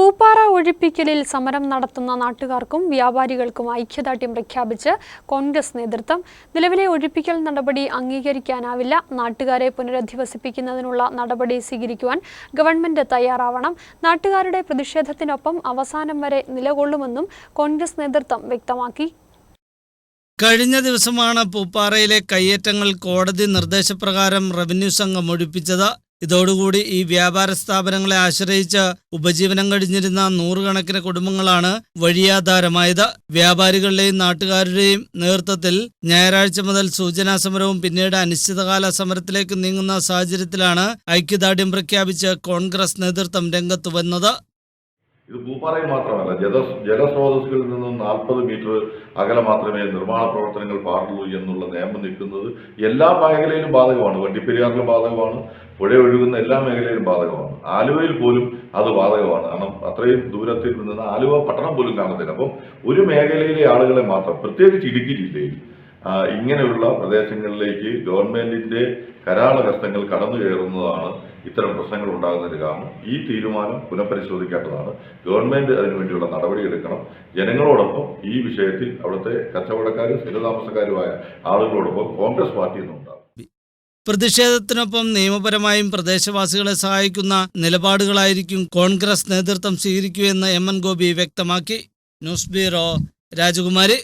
പൂപ്പാറ ഒഴിപ്പിക്കലിൽ സമരം നടത്തുന്ന നാട്ടുകാർക്കും വ്യാപാരികൾക്കും ഐക്യദാർഢ്യം പ്രഖ്യാപിച്ച് കോൺഗ്രസ് നേതൃത്വം. നിലവിലെ ഒഴിപ്പിക്കൽ നടപടി അംഗീകരിക്കാനാവില്ല. നാട്ടുകാരെ പുനരധിവസിപ്പിക്കുന്നതിനുള്ള നടപടി സ്വീകരിക്കുവാൻ ഗവൺമെന്റ് തയ്യാറാവണം. നാട്ടുകാരുടെ പ്രതിഷേധത്തിനൊപ്പം അവസാനം വരെ നിലകൊള്ളുമെന്നും കോൺഗ്രസ് നേതൃത്വം വ്യക്തമാക്കി. കഴിഞ്ഞ ദിവസമാണ് പൂപ്പാറയിലെ കയ്യേറ്റങ്ങൾ കോടതി നിർദ്ദേശപ്രകാരം റവന്യൂ സംഘം ഒഴിപ്പിച്ചത്. ഇതോടുകൂടി ഈ വ്യാപാര സ്ഥാപനങ്ങളെ ആശ്രയിച്ച് ഉപജീവനം കഴിഞ്ഞിരുന്ന നൂറുകണക്കിന് കുടുംബങ്ങളാണ് വഴിയാധാരമായത്. വ്യാപാരികളുടെയും നാട്ടുകാരുടെയും നേതൃത്വത്തിൽ ഞായറാഴ്ച മുതൽ സൂചനാ സമരവും പിന്നീട് അനിശ്ചിതകാല സമരത്തിലേക്ക് നീങ്ങുന്ന സാഹചര്യത്തിലാണ് ഐക്യദാർഢ്യം പ്രഖ്യാപിച്ച് കോൺഗ്രസ് നേതൃത്വം രംഗത്തു വന്നത്. ഇത് പൂപ്പാറയിൽ മാത്രമല്ല ജല ജലസ്രോതസ്സുകളിൽ നിന്നും നാൽപ്പത് മീറ്റർ അകലെ മാത്രമേ നിർമ്മാണ പ്രവർത്തനങ്ങൾ പാടുള്ളൂ എന്നുള്ള നിയമം നിൽക്കുന്നത് എല്ലാ മേഖലയിലും ബാധകമാണ്. വണ്ടിപ്പെരിയാറിലും ബാധകമാണ്. പുഴ ഒഴുകുന്ന എല്ലാ മേഖലയിലും ബാധകമാണ്. ആലുവയിൽ പോലും അത് ബാധകമാണ്. കാരണം അത്രയും ദൂരത്തിൽ നിന്ന് ആലുവ പട്ടണം പോലും കാണത്തില്ല. അപ്പം ഒരു മേഖലയിലെ ആളുകളെ മാത്രം പ്രത്യേകിച്ച് ഇടുക്കി ജില്ലയിൽ ഇങ്ങനെയുള്ള പ്രദേശങ്ങളിലേക്ക് ഗവൺമെന്റിന്റെ കരാള കഷ്ടങ്ങൾ കടന്നു കയറുന്നതാണ് ഇത്തരം പ്രശ്നങ്ങൾ ഉണ്ടാകുന്നതിന് കാരണം ഈ തീരുമാനം പുനഃപരിശോധിക്കേണ്ടതാണ് ഗവൺമെന്റ് അതിനുവേണ്ടിയുള്ള നടപടിയെടുക്കണം ജനങ്ങളോടൊപ്പം ഈ വിഷയത്തിൽ അവിടുത്തെ കച്ചവടക്കാരും സ്ഥിരതാമസക്കാരുമായ ആളുകളോടൊപ്പം കോൺഗ്രസ് പാർട്ടി പ്രതിഷേധത്തിനൊപ്പം നിയമപരമായും പ്രദേശവാസികളെ സഹായിക്കുന്ന നിലപാടുകളായിരിക്കും കോൺഗ്രസ് നേതൃത്വം സ്വീകരിക്കുകയെന്ന് എം എൻ ഗോപി വ്യക്തമാക്കി. ന്യൂസ് ബ്യൂറോ രാജകുമാരി.